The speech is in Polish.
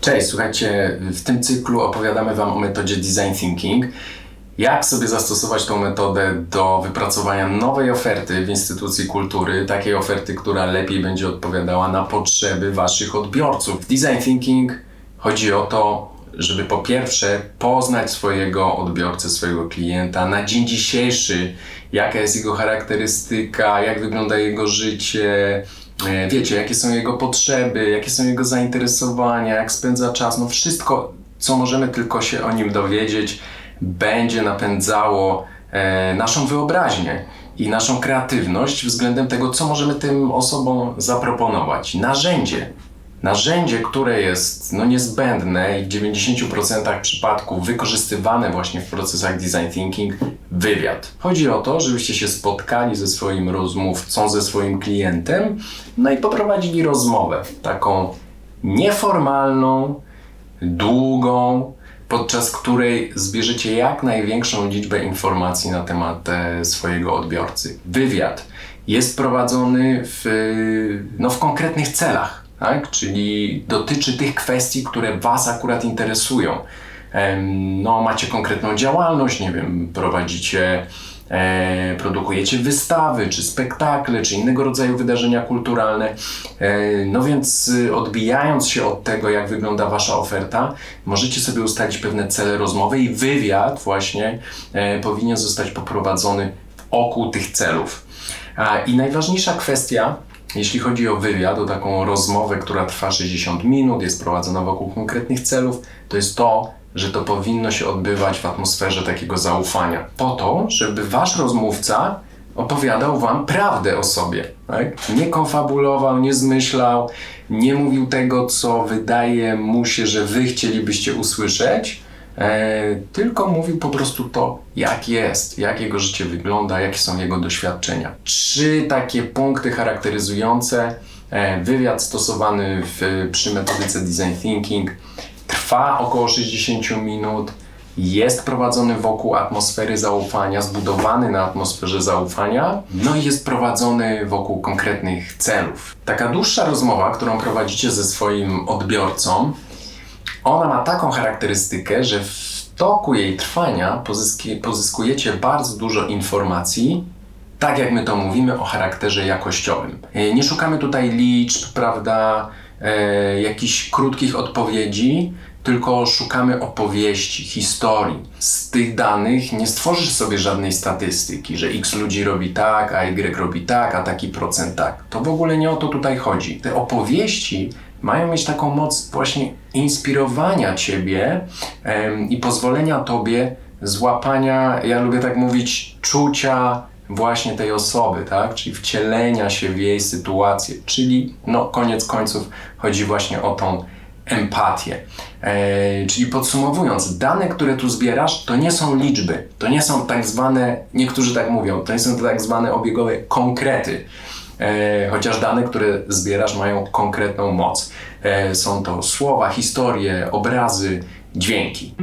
Cześć, słuchajcie, w tym cyklu opowiadamy Wam o metodzie Design Thinking. Jak sobie zastosować tą metodę do wypracowania nowej oferty w instytucji kultury, takiej oferty, która lepiej będzie odpowiadała na potrzeby Waszych odbiorców. W Design Thinking chodzi o to, żeby po pierwsze poznać swojego odbiorcę, swojego klienta na dzień dzisiejszy, jaka jest jego charakterystyka, jak wygląda jego życie, e, wiecie, jakie są jego potrzeby, jakie są jego zainteresowania, jak spędza czas, no wszystko, co możemy tylko się o nim dowiedzieć, będzie napędzało e, naszą wyobraźnię i naszą kreatywność względem tego, co możemy tym osobom zaproponować. Narzędzie, narzędzie, które jest no, niezbędne i w 90% przypadków wykorzystywane właśnie w procesach design thinking, wywiad. Chodzi o to, żebyście się spotkali ze swoim rozmówcą, ze swoim klientem, no i poprowadzili rozmowę taką nieformalną, długą, podczas której zbierzecie jak największą liczbę informacji na temat e, swojego odbiorcy. Wywiad jest prowadzony w, no, w konkretnych celach tak? czyli dotyczy tych kwestii, które Was akurat interesują. No, macie konkretną działalność, nie wiem, prowadzicie, e, produkujecie wystawy, czy spektakle, czy innego rodzaju wydarzenia kulturalne. E, no więc y, odbijając się od tego, jak wygląda Wasza oferta, możecie sobie ustalić pewne cele rozmowy i wywiad właśnie e, powinien zostać poprowadzony wokół tych celów. I najważniejsza kwestia, jeśli chodzi o wywiad, o taką rozmowę, która trwa 60 minut, jest prowadzona wokół konkretnych celów, to jest to, że to powinno się odbywać w atmosferze takiego zaufania. Po to, żeby wasz rozmówca opowiadał wam prawdę o sobie. Tak? Nie konfabulował, nie zmyślał, nie mówił tego, co wydaje mu się, że wy chcielibyście usłyszeć, e, tylko mówił po prostu to, jak jest, jak jego życie wygląda, jakie są jego doświadczenia. Trzy takie punkty charakteryzujące e, wywiad stosowany w, przy metodyce design thinking trwa około 60 minut. Jest prowadzony wokół atmosfery zaufania, zbudowany na atmosferze zaufania, no i jest prowadzony wokół konkretnych celów. Taka dłuższa rozmowa, którą prowadzicie ze swoim odbiorcą, ona ma taką charakterystykę, że w toku jej trwania pozyskujecie bardzo dużo informacji, tak jak my to mówimy o charakterze jakościowym. E, nie szukamy tutaj liczb, prawda, e, jakichś krótkich odpowiedzi, tylko szukamy opowieści, historii. Z tych danych nie stworzysz sobie żadnej statystyki, że x ludzi robi tak, a y robi tak, a taki procent tak. To w ogóle nie o to tutaj chodzi. Te opowieści mają mieć taką moc właśnie inspirowania ciebie i pozwolenia tobie złapania, ja lubię tak mówić, czucia właśnie tej osoby, tak? Czyli wcielenia się w jej sytuację. Czyli, no, koniec końców chodzi właśnie o tą empatię. E, czyli podsumowując, dane, które tu zbierasz, to nie są liczby, to nie są tak zwane, niektórzy tak mówią, to nie są tak zwane obiegowe konkrety. E, chociaż dane, które zbierasz, mają konkretną moc. E, są to słowa, historie, obrazy, dźwięki.